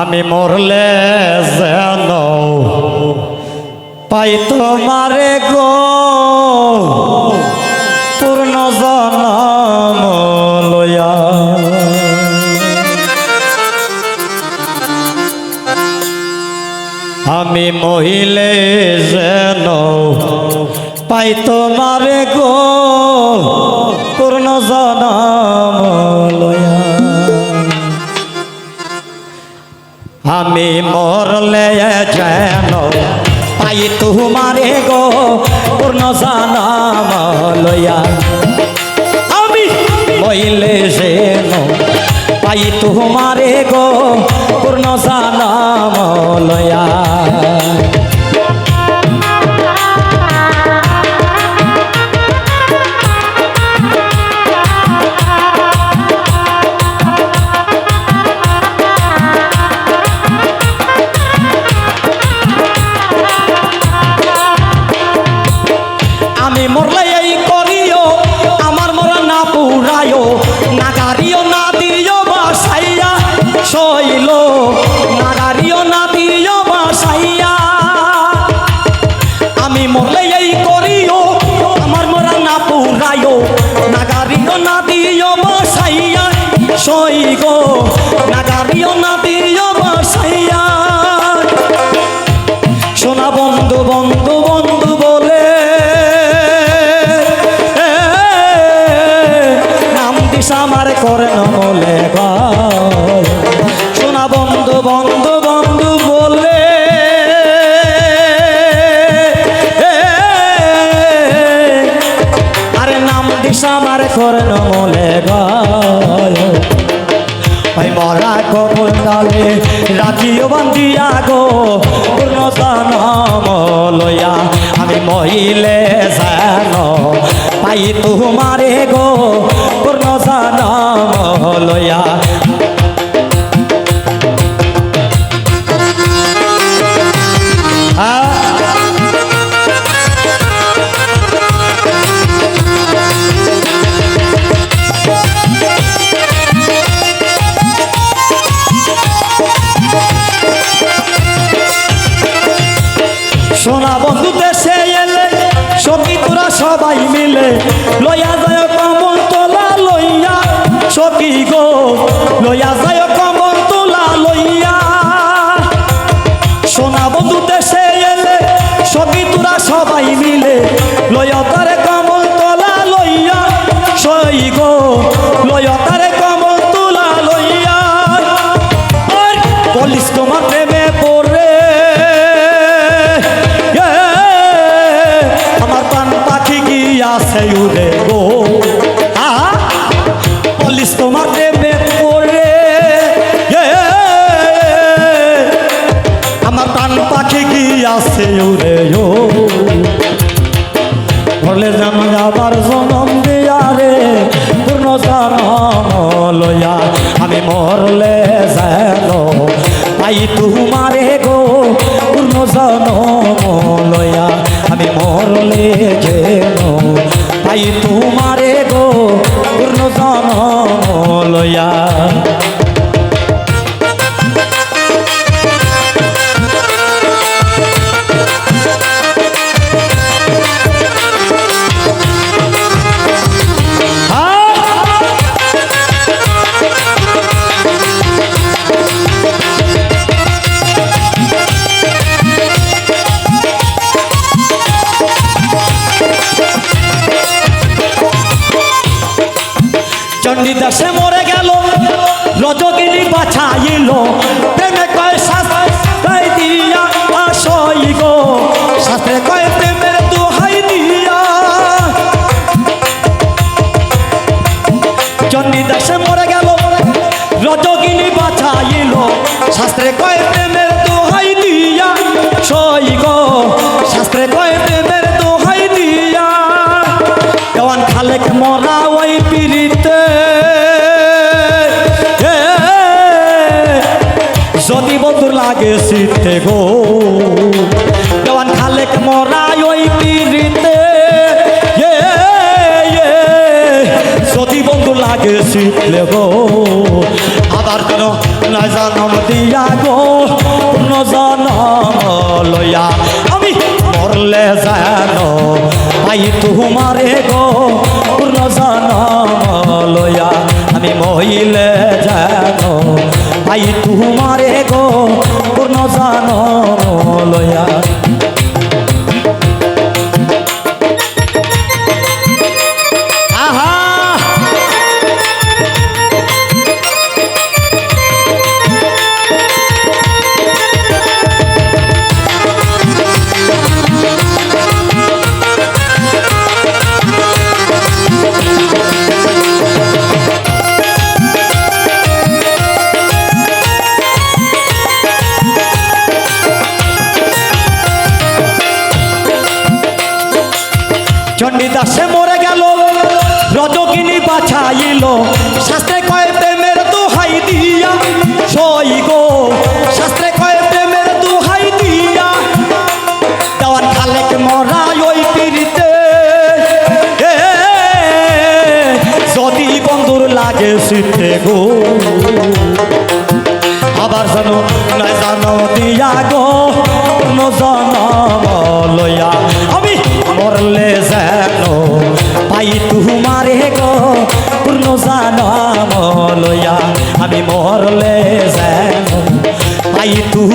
আমি মরলে যেন পাই তোমারে গো। পূর্ণ জনম লয়া আমি মহিলে যেন পাই তোমারে গো। আমি মরলে যেন পাই তোমারে গো, পূর্ণ জানাম আমি মইলে যেন পাই তোমারে গো, পূর্ণ জানাম লয়া মরলে এই করিও, আমার মরা না পুরায়ও না গাড়িও না দিও, বাসাইয়া শৈল। না গাড়িও না দিও, বাসাইয়া। আমি মরলে এই করিও, আমার মরা না পুরায়ও না গাড়িও না দিও, বাসাইয়া সই দিস আমার করে নলে সোনা বন্ধু বন্ধু বন্ধু বলে আরে নাম দিস আমার করে গায় ভাই মরা কবল ডালে রাখিও বান্দিয়া গো পূর্ণতানম লয়া আমি মহিলে জান পাই তোমারে গো পূর্ণতানম লয়া আ সোনা বন্ধু দেশে এলে সখী তোরা সবাই মিলে লইয়া সখী গো, লইয়া যায় কমল তোলা লইয়া। সোনা বন্ধু দেশে এলে, সখী তোরা সবাই মিলে, লইয়া তারে কমল তোলা লইয়া। সই গো, লইয়া তারে কমল তোলা লইয়া। বলিস তোমার প্রেমে পড়ে। আমার পান পাখি আছে উড়ে গো। তোমার প্রেমে পড়ে। আমার পান পাখি কি আছে উড়ে ও। বলে যেন আবার জনম দিয়া রে পূর্ণ লয়া আমি মরলে যেন পাই তোমারে গো পূর্ণ জনম লয়া আমি মরলে যেন পাই তোমারে লয়া মরে গেল। রজগিনী বাছাইল। প্রেমে কয় দিয়া আসই গো। শাস্ত্রে কয় প্রেমের দোহাই দিয়া। চণ্ডীদাসে মরে গেল। রজগিনী বাছাইল। শাস্ত্রে কয় শীতে গো। দেওয়ান খালেক মরা ওই এ, যদি বন্ধু লাগে শীতলে গো। আবার কেন না জানম দিয়া গো পূর্ণ জনম লইয়া আমি মরলে জানো পাই তোমারে গো পূর্ণ জনম লইয়া আমি মহিলে জানো পাই তোমারে গো পূর্ণ জানো লইয়া মরে গেল, রজকিনী বাছাইল। শাস্ত্রে কয়, প্রেমের দুহাই দিয়া, সই গো। শাস্ত্রে কয়, প্রেমের দুহাই দিয়া দেওয়ান খালেক মরা ওই পিড়িতে। যদি বন্ধুর লাগে শীতে গো, আবার জানো, না জানো দিয়া গো। तू